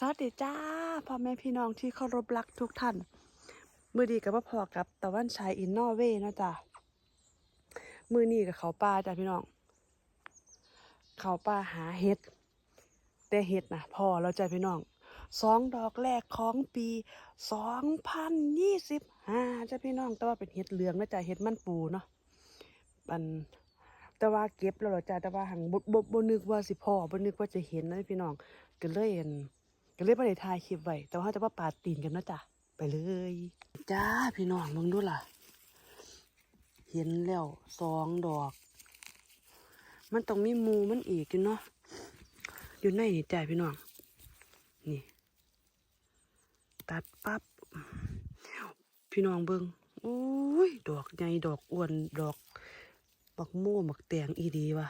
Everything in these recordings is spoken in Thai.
สวัสดีจ้าพ่อแม่พี่น้องที่เคารพรักทุกท่าน มือดีกับพ่อพอกับตะวันชายอินนอร์เวย์นะจ้ามือนี่กับเขาป่าจ้าพี่น้อง เขาป่าหาเห็ด แต่เห็ดนะพอเราจ้าพี่น้องสองดอกแรกของปีสองพันยี่สิบห้าจ้าพี่น้อง แต่ว่าเป็นเห็ดเหลืองนะจ้าเห็ดมันปูเนาะมันแต่ว่าเก็บแล้วเหรอจ้าแต่ว่าหังบ่บ่บ่นึกว่าสิพ่อบ่นึกว่าจะเห็นนะพี่น้องก็เลยเห็น ก็เลยบ่ได้ถ่ายคลิปไว้แต่ว่าจะว่าปาดตีนกันนะจ้ะไปเลย จ้าพี่น้องมึงดูล่ะ เห็นแล้วสองดอก มันต้องมีมูมันอีกอยู่เนาะอยู่ในนี่จ้าพี่น้อง นี่ ตัดปั๊บพี่น้องเบิ่งโอ้ย ดอกใหญ่ดอกอ้วนดอก บักโม่บักแตงอีดีวะ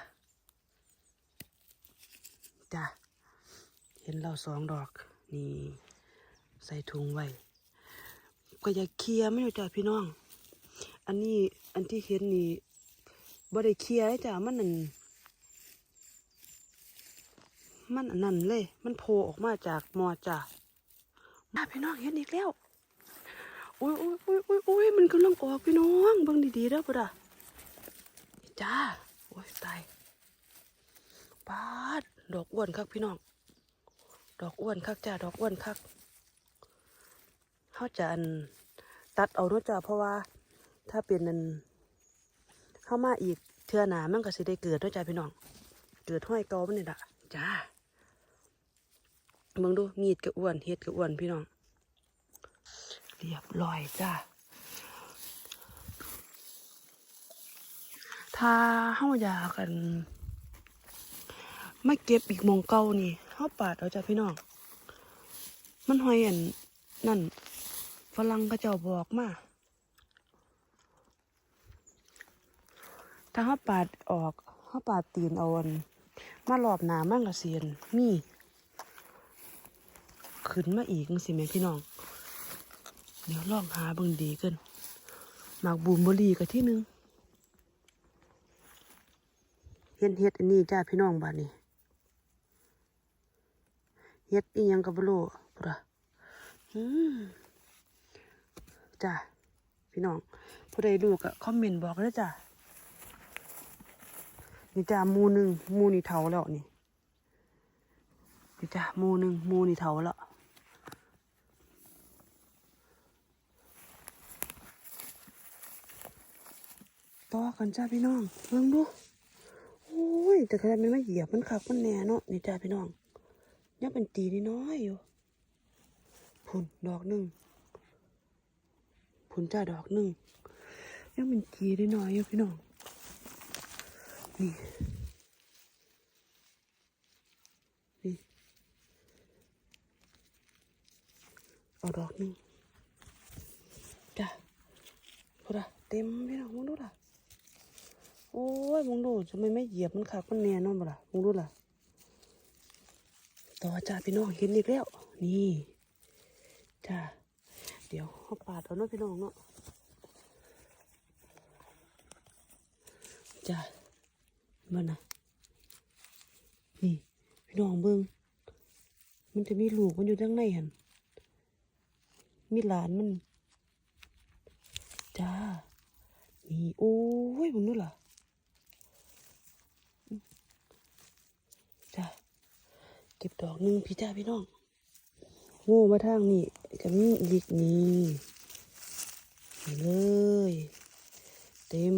จ้ะ เห็นเราสองดอกนี่ใส่ถุงไว้ก็อย่าเคลียร์ไม่อยู่จ้ะพี่น้อง อันนี้อันที่เห็นนี่บ่ได้เคลียร์จ้ะมันนั่นมันอันนั้นเลย มันโผล่ออกมาจากมอจ้ะมาพี่น้องเห็นอีกแล้วอุ้ยอุ้ยอุ้ยอุ้ยอุ้ยมันกำลังออกพี่น้องเบิ่งดีๆเด้อพุ่นอะจ้าโอ้ยตายปาดดอกอ้วนคักพี่น้อง ดอกอ้วนคักจ้าดอกอ้วนคักเขาจะอันตัดเอาเนาะจ้าเพราะว่า ถ้าเป็นนันเข้ามาอีกเทื่อหนามันก็สิได้เกิดเนาะจ้าพี่น้อง เกิดห้อยเกามันนี่ละจ้าเบิ่งดูมีดก็อ้วนเฮ็ดก็อ้วนพี่น้อง เรียบร้อยจ้าถ้าเฮาอยากกัน ไม่เก็บอีกมองเก่านี่ เฮาปาดเอาจ้ะพี่น้อง มันหอยอันนั่นฝรั่งก็เจ้าบอกมา ถ้าเฮาปาดออกเฮาปาดตีนเอาอันมารอบหนามันก็เสียนมีขึ้นมาอีกจังสิแม่พี่น้อง เดี๋ยวลองหาเบิ่งดีกันหมากบูมบรีกับที่หนึงเฮ็ดเฮ็ดอันนี้จ้าพี่น้องบ้านนี้ เฮ็ดอีหยังกับบโลปุระจ้าพี่น้องผู้ใดรู้ก็คอมเมนต์บอกเลยจ้านี่จ้ามูหนึ่งมูนี่เท่าแล้วนี่นี่จ้ามูหนึ่งมูนี่เท่าแล้วต่อกันจ้าพี่น้องเบิ่งดูโอ้ยแต่ขนาดมันไม่เหยียบมันขักมันแน่เนาะนี่จ้าพี่น้อง ยังเป็นตีนน้อยอยู่พุ่นดอกหนึ่งพุ่นจ้าดอกหนึ่งยังเป็นตีนน้อยอยู่พี่น้อง นี่ นี่ เอาดอกหนึ่งจ้าพุ่นอะเต็มพี่น้องมึงดูล่ะ โอ้ยมึงดูทำไมไม่เหยียบมันขาดมันแน่นอนบ่ล่ะมึงดูล่ะ ต่อจ้าพี่น้องเห็นอีกแล้ว นี่จ้าเดี๋ยวเอาปาดเอาเนาะพี่น้องเนาะจ้ามันนะนี่พี่น้องเบิ้งมันจะมีลูกมันอยู่ข้างในหันมีหลานมัน จ้านี่โอ้ยมึงดูล่ะจ้ะ เก็บดอกหนึ่งพี่จ้าพี่น้องโง่มาทางนี่ก็มีอีกนี่นี่เลย เต็ม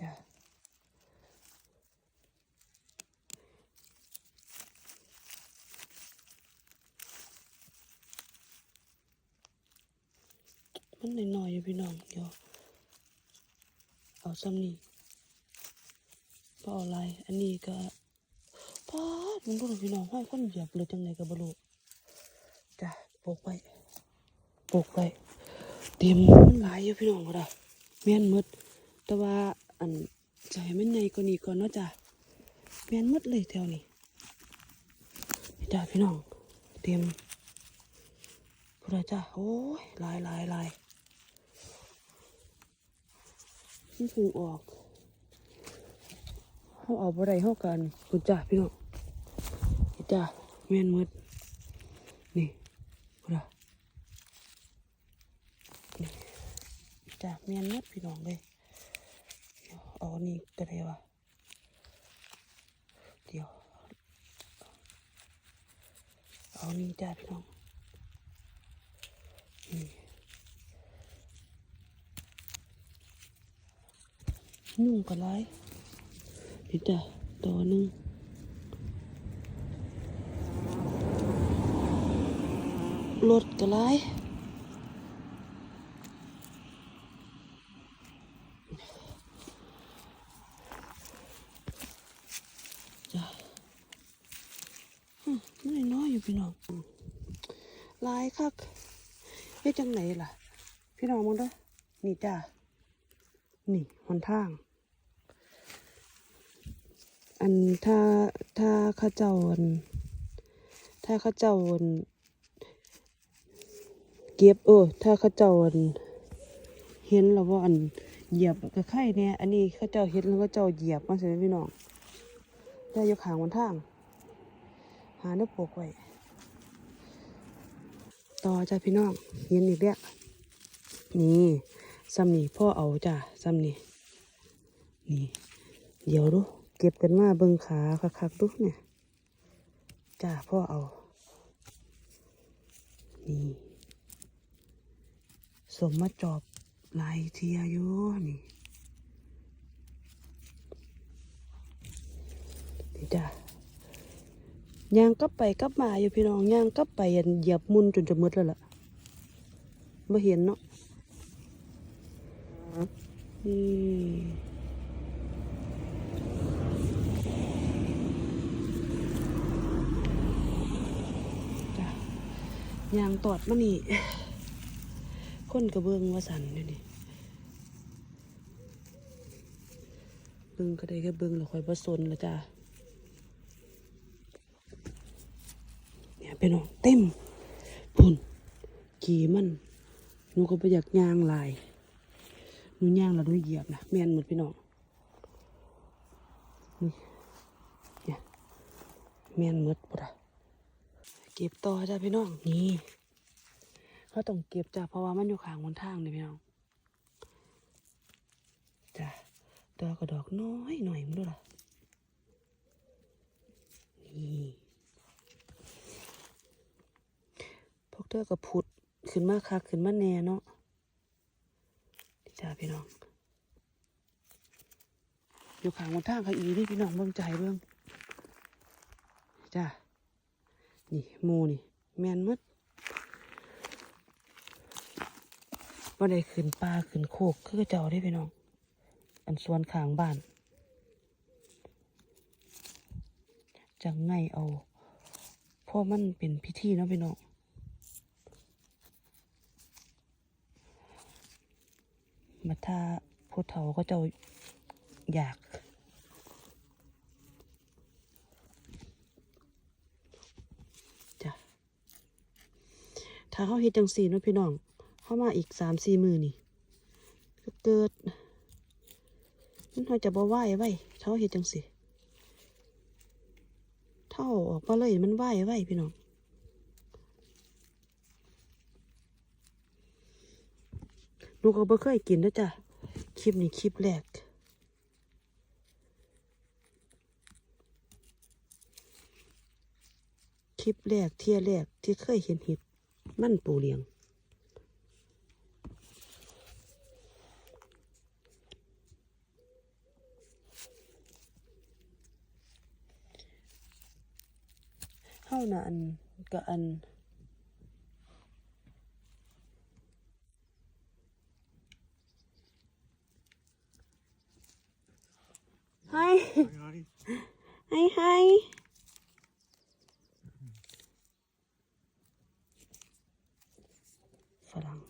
จ้ะมันหน่อยๆอยู่พี่น้องเดี๋ยวเอาซ้ำนี่ก็ออะไรอันนี้ก็ มึงดูหน่อพี่น้องห้อยคนเหยียบเลยจังไหนกับบลูจ้ะปลูกไปปลูกไปเต็มมันหลายอยู่พี่น้องก็ได้แม่นหมด แต่ว่าอันจะให้มันใหญ่กว่านี้ก่อนเนาะจ้ะแม่นหมดเลยแถวนี้จ้ะพี่น้องเต็มก็ได้จ้ะโอ้ยหลายหลายหลายมันเพิ่งออกเขาเอาบ่ได้เขากันคุณจ้าพี่น้อง จ้ะแม่นมืดนี่พูดอะนี่จ้ะแม่นมืดพี่น้องเลยเดี๋ยเอานนี้ก็ได้วะเดี๋ยวเอานี่จ้ะพี่น้องนี่นุ่งก็ไรนี่จ้ะตัวหนึง รถก็ไรจ้ะฮึน้อยน้อยอยู่พี่น้องลายคักเฮ็ดจังไหนล่ะ พี่น้องมองด้อนี่จ้ะนี่หนทาง อันถ้าถ้าข้าเจ้าอันถ้าข้าเจ้าอัน ก็บ เออ ถ้าเขาเจ้าอันเห็นแล้วว่าอันเหยียบก็ไข่เนี่ยอันนี้เขาเจ้าเห็นแล้วก็เจ้าเหยียบมาใช่ไหมพี่น้องได้ยกขางบนทาง หาเนื้อปกไว้ต่อจ้าพี่น้องเห็นอีกแล้วนี่ซ้ำนี่พ่อเอาจ้าซ้ำนี่นี่ เดี๋ยวดูเก็บกันมาเบิ่งขาคักๆดูเนี่ยจ้าพ่อเอา นี่ สมมาจอบลายเทียอยู่นี่นี่จ้ะย่างกลับไปกลับมาอยู่พี่น้องย่างกลับไปอันเหยียบมุนจนจะมืดแล้วล่ะไม่เห็นเนาะนี่จ้ะย่างตอดมานี่ คนกระเบื้องว่าสันอยู่นี่เบิ่งก็ได้แค่เบิ่งแล้วคอยบ่สนละจ้าเนี่ยพี่น้องเต็มพุ่นขี่มันหนูก็ไปอยากย่างลายหนูย่างแล้วหนูเหยียบนะแม่นหมดพี่น้องนี่เนี่ยแม่นหมดปุดอะเก็บต่อจ้าพี่น้องนี่ เขาต้องเก็บจ้ะเพราะว่ามันอยู่ข้างบนทางนี่พี่น้องจ้ะดอกก็ดอกน้อยหน่อยมันดูล่ะนี่พวกเธอก็ผุดขึ้นมาคักขึ้นมาแน่เนาะจ้าพี่น้องอยู่ข้างบนทางเขาอีนี่พี่น้องเบิ่งใจเบิ่งจ้านี่มูนี่แมนหมด ว่าได้ขึ้นปลาขึ้นโคกคือเจ้าได้พี่น้อง อันสวนขางบ้านจังไงเอาเพราะมันเป็นพิธีเนาะพี่น้องมาถ้าผู้เฒ่าก็จ้าอยากจ้ะถ้าเขาเฮ็ดจังสี่เนาะพี่น้อง เข้ามาอีกสามสี่มือนี่ก็เกิดมันเขาจะบ่ไหวไว้เท่าเฮ็ดจังสิเท่าออกมาเลยมันไหวไว้พี่น้องนูก็บ่เคยกินเด้อจ้ะ คลิปนี้คลิปแรก คลิปแรกเที่ยแรกที่เคยเห็นเห็ดมันปูเลียง เฮาน่ะอันก็อัน ให้ให้ให้ฝรั่ง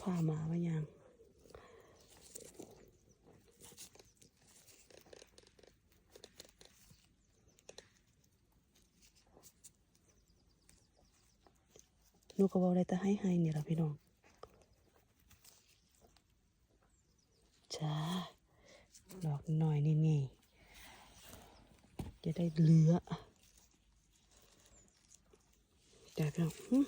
พามาว่ายังห นูก็บอกได้แต่ให้ให้เนี่ยละพี่น้องจ้าดอกหน่อยนี่นี่จะได้เหลือจ้าพี่น้องหึ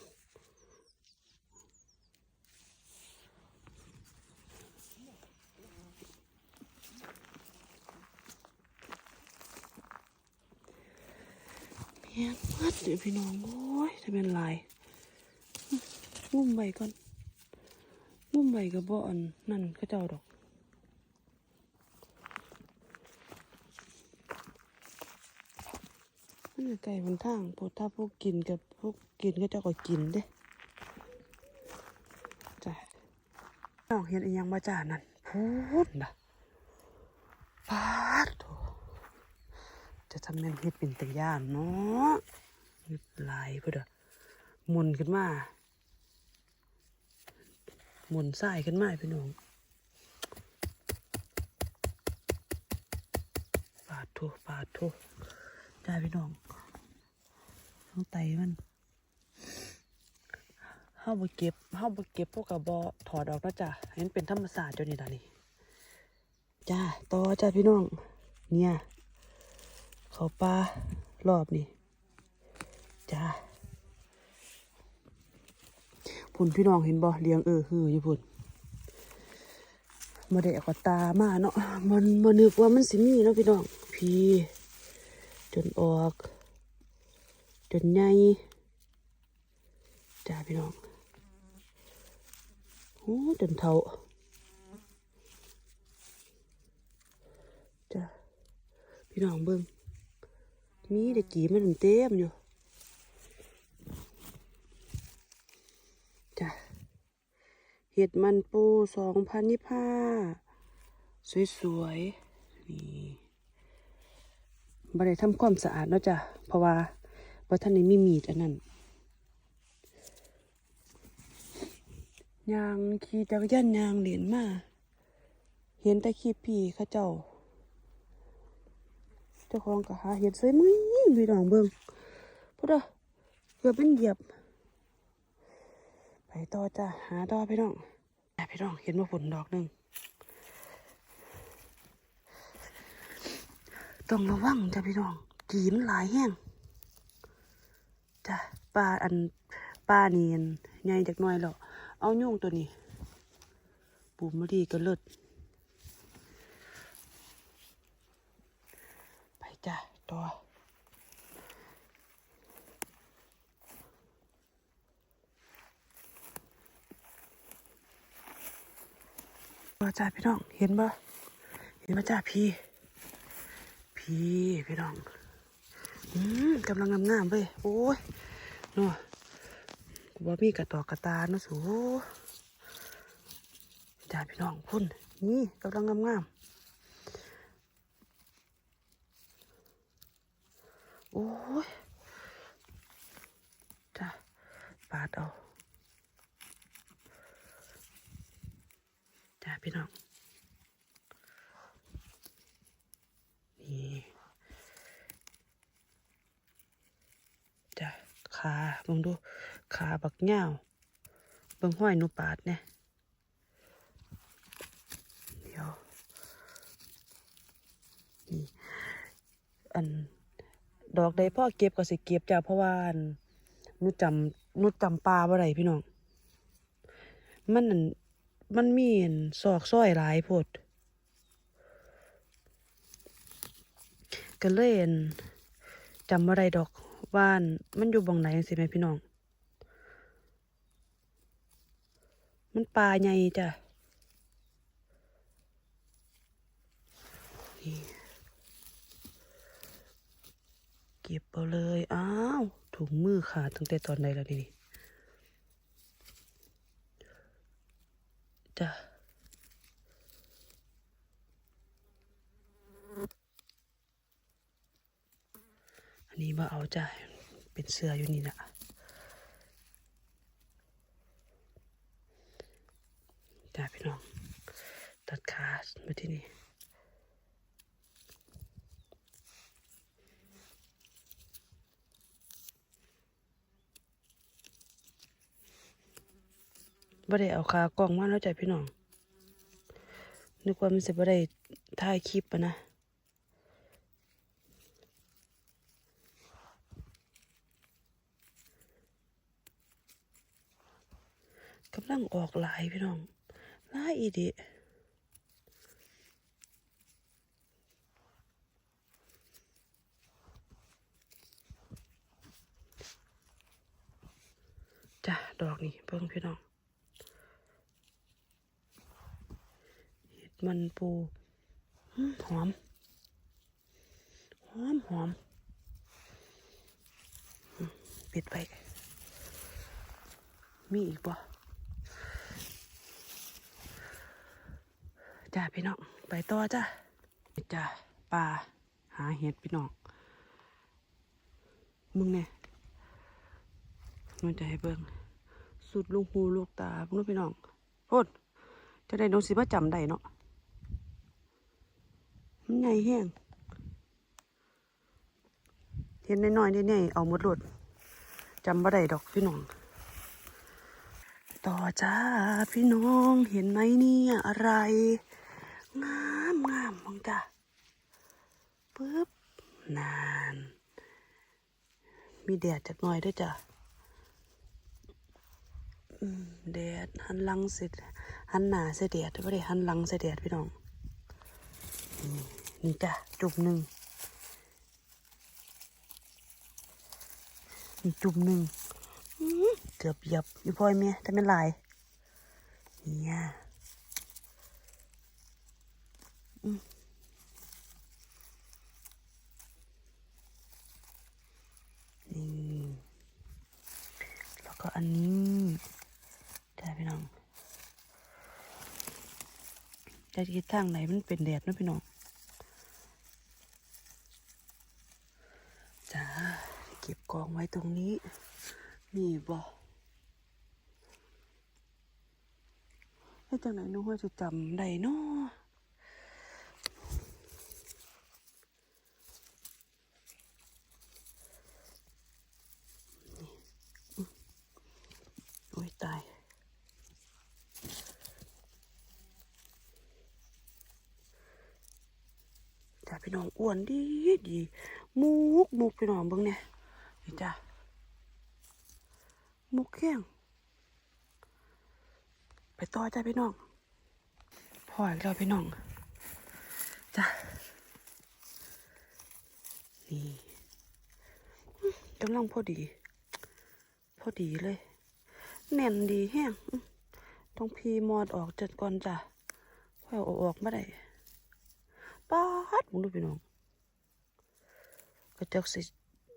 เพียงมัดเดี๋ยวพี่น้องโอ้ยจะเป็นลาย งุ่มใบก่อนงุ่มใบกับบ่อนนั่นก็เจ้าดอกมันไก่บนทางพวกถ้าพวกกินกับพวกกินก็เจ้าก็กินเด้จ้ะน้องเห็นอีหยังมาจ้านั่นพูดนะปาดโถจะทำแม่นเฮ็ดเป็นตะย่านเนาะเฮ็ดลายก็เด้อหมุนขึ้นมา หมุนสายขึ้นมาพี่น้องปาดโถปาดโถจ้าพี่น้องท้องไตมันเฮาบ่เก็บเฮาบ่เก็บพวกกระบอถอดออกแล้วจ้ะให้มันเป็นธรรมศาสตร์จนนี่ล่ะนี่จ้าต่อจ้าพี่น้อง เนี่ย เขาปลารอบนี่จ้า พุ่นพี่น้องเห็นบ่เลี้ยงเออคืออยู่พุ่นมาได้เอากระตามาเนาะมันมานึกว่ามันสิมีเนาะพี่น้องพี่ จนออก จนใหญ่จ้าพี่น้องโอ้จนเท่าจ้าพี่น้องเบิ่งมีเด็กกี่มันเต็มอยู่จ้า็ดมันปูสองพันนิพาสวยๆ นี่บ่ได้ทำความสะอาดเนาะจ้ะ เพราะว่าบ่ท่านนี้มีมีดอันนั้นยางขี่จักรยานยางเหรียญมา เห็นแต่คลิปพี่เขาเจ้า เจ้าของก็หาเห็นใส่มือพี่น้องเบิ่งพุทธเกือบเป็นเหยียบ ไปต่อจ้ะ หาต่อพี่น้อง พี่น้องเห็นว่าผลดอกหนึ่งต้องระวังจ้ะพี่น้องกีมหลายแห้งจ้ะปลาอันปลาเนียนใหญ่จากน้อยแล้วเอาโยงตัวนี้ ปูมาดีก็เลิศไปจ้ะต่อว่าจ้าพี่น้อง เห็นบ่เห็นบ่จ้าพี่ พี่พี่น้อง อืมกำลังงามงามๆเว้ยโอ้ยเนาะกูบ่มีกระตอกกระตาเนาะสูจ้าพี่น้องพุ่นนี่กำลังงามงามๆโอ้ยจ้าปาดเอาจ้าพี่น้อง นี่ จ้ะขาเบิ่งดูขาบักเหง่าเบิ่งห้อยนูปาดเนี่ยเดี๋ยวนี่อันดอกใดพ่อเก็บก็สิเก็บจ้ะเพราะว่านหนูจำนูจำปลาบ่ได้พี่น้อง มันอันมันมีอันซอกซอยหลายโพด ก็เล่นจำว่าไรดอกว่านมันอยู่บังไหนสิแม่พี่น้อง มันปลาใหญ่จ้ะเก็บเอาเลย อ้าว ถุงมือขาดตั้งแต่ตอนไหนแล้วนี่จ้ะ อันนี้มาเอา จ้ะเป็นเสื้ออยู่นี่นะจ้าพี่น้อง ตัดขามาที่นี่บ่ได้เอาขากล้องมาแล้วจ้ะพี่น้องนึกว่ามันจะบ่ได้ถ่ายคลิปอะนะ กำลังออกหลายพี่น้องหลายอีดิจ้ะดอกนี่เพิ่งพี่น้องเห็ดมันปูหอม หอมหอมอืมปิดไป มีอีกบ่ จ้าพี่น้องไปต่อจ้าจ้าปลาหาเห็ดพี่น้องมึงเนี่ยมันจะให้เบิ่งสุดลูกหูลูกตาพวกนู้นพี่น้องโพดจะได้โดนสิว่าจำได้เนาะมันใหญ่แห้งเห็นน้อยๆเนี่ๆเอาหมดรถจำบ่ได้ดอกพี่น้อง ต่อจ้าพี่น้องเห็นไหมเนี่ยอะไร งามงามมองจ้าปึ๊บนาน มีแดดจักหน่อยด้วยจ้ะแดดหันหลังเสร็จหันหน้าเสแดดไม่ได้หันหลังเสแดดพี่น้องนี่จ้ะจุ่มหนึ่งอีกจุ่มหนึ่งเกือบเหยียบอยู่พ่อยเมียแต่ไม่ลายเนี่ย นี่แล้วก็อันนี้ได้พี่น้องจะทิศทางไหนมันเป็นแดดนะพี่น้องจ้าเก็บกองไว้ตรงนี้มีบ่ให้จังไหนนู้ว่าจะจำได้เนาะนี่อื้อโอ้ยตาย จ้าพี่น้องอ้ วนดีดีมุกมุกพี่น้องเบิ่งเนี่ยนี่จ้ามุกแข้งไปต่อจ้าพี่น้องพอแล้วพี่น้องจ้านี่กำลังพอดี พอดีเลย แน่นดีแห้งต้องพีมอดออกจัดก่อนจ้ะค่อยอออกมาได้ปาดมึงดูพี่น้อง กระจักสิ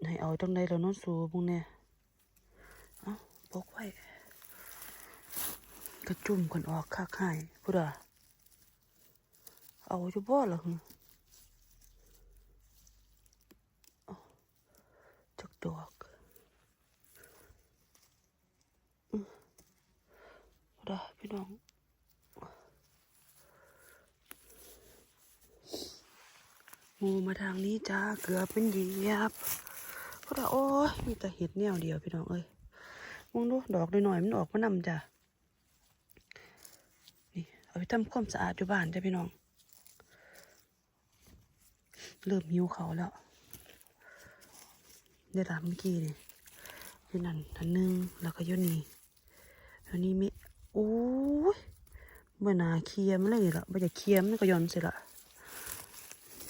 ให้เอาจังใดแล้วนอนสูบมึงเนี่ยเอ้าปกไว้กระจุ่มกันออกคักให้พุดาเอาอยู่บ่ล่ะหึเอาจักดอกอือพุดาพี่น้อง งูมาทางนี้จ้าเกือบเป็นเหยียบเพราะว่าโอ้ยมีแต่เห็ดแนวเดียวพี่น้องเอ้ยมองดูดอกหน่อยๆมันออกมานำจ้ะนี่เอาไปทำความสะอาดอยู่บ้านจ้ะพี่น้อง เริ่มหิวเขาแล้วเดี๋ยวตามเมื่อกี้นี่อยู่นั่นอันหนึงแล้วก็อยู่นี่อันนี้มีโอ้ยเมื่อนาเคียร์มันเลยนี่ละไม่จะเคียมก็ย้อนเสิละ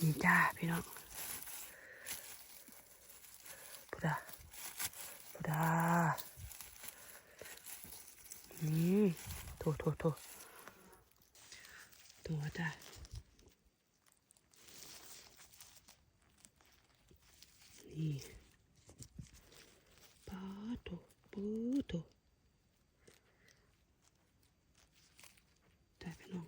นี่จ้าพี่น้องพุดาพุดาอืมโถโถโถตัวจ้านี่ป้าโถปื้อโถจ้าพี่น้อง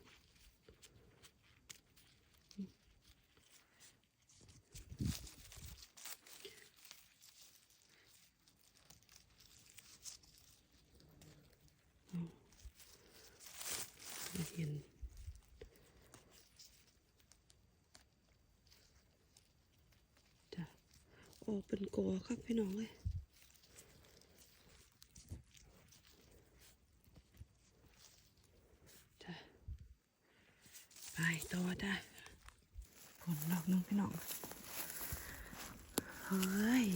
ไม่เห็นจ้ะ อ้เป็นกอครับพี่น้องเลยจ้ะไปต่อจ้ะผลดอกนึงพี่น้องเฮ้ย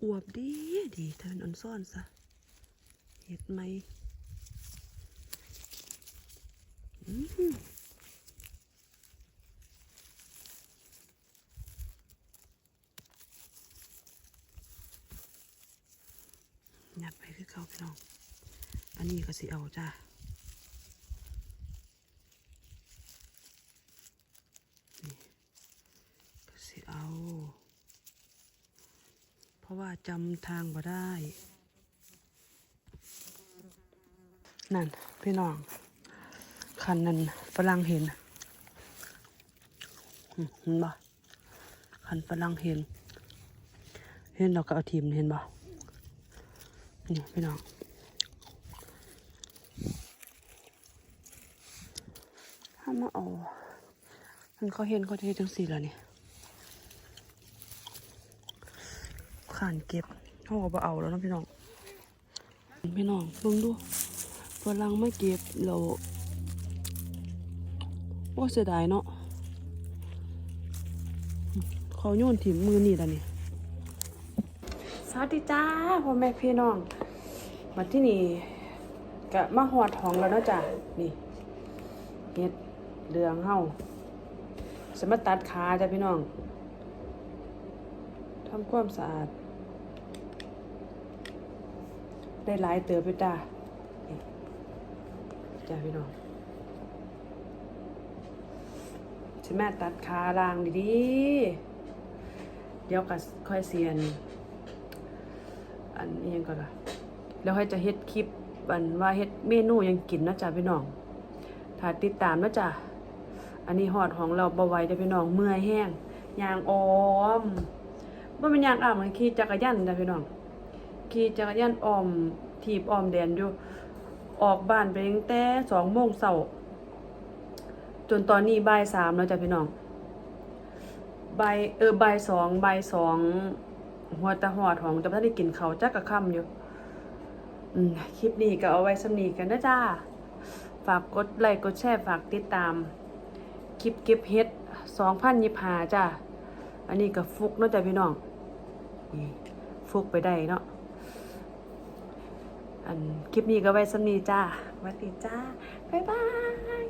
อวบดีดีเธอเป็นอ่อนซ่อนซะเห็ดไหมอืมยัดไปคือเขาพี่น้อง อันนี้ก็ สิเอาจ้าสิเอา เพราะว่าจำทางบ่ได้ นั่น พี่น้อง คันนั้นฝรั่งเห็นอืมเห็นบ่คันฝรั่งเห็น เห็นเราก็เอาทีมเห็นบ่นี่พี่น้อง ถ้ามาเอามันเขาเห็นเขาจะเห็นจังสีแล้วนี่ขานเก็บเขาก็บ่เอาแล้วนะพี่น้อง พี่น้องเบิ่งดูฝรั่งไม่เก็บเราโอ้เสียดายเนาะเขาโยนถิ่มมือนี่แล้วนี่สวัสดีจ้าพ่อแม่พี่น้องมาที่นี่กะมาหอดห้องแล้วเนาะจ้ะนี่เฮ็ด เรืองเฮาสมาตัดขาจ้ะพี่น้องทำความสะอาด ได้หลายเติบไปจ้าจ้าพี่น้องฉันแม่ตัดขาล่างดีๆเดี๋ยวก็ค่อยเสียน อันนี้ยังก่อนละแล้วค่อยจะเฮ็ดคลิปอันว่าเฮ็ดเมนูยังกินนะจ้าพี่น้อง ถ้าติดตามนะจ้ะ อันนี้หอดของเราบ่ไหวเด้อพี่น้องเมื่อยแห้งยางออมบ่เป็นยางอ้ามันขี่จักรยานจ้ะพี่น้องขี่จักรยานออมทีบออมแดนอยู่ ออกบ้านไปตั้งแต่สองโมงเช้าจนตอนนี้บ่ายสามแล้วจ้ะพี่น้องบ่ายเออบ่ายสองบ่ายสองหัวตะหอดของจะไม่ได้กินเขาวจักกะค่ำอยู่อืมคลิปนี้ก็เอาไว้สำนีกันนะจ้า ฝากกดไลค์กดแชร์ฝากติดตาม คลิปเก็บเฮ็ดสองพันยิบหาจ้าอันนี้ก็ฟุกเนาะจ้ะพี่น้อง นี่ฟุกไปได้เนาะ อันคลิปนี้ก็ไว้สำนีจ้าสวัสดีจ้า บ๊ายบาย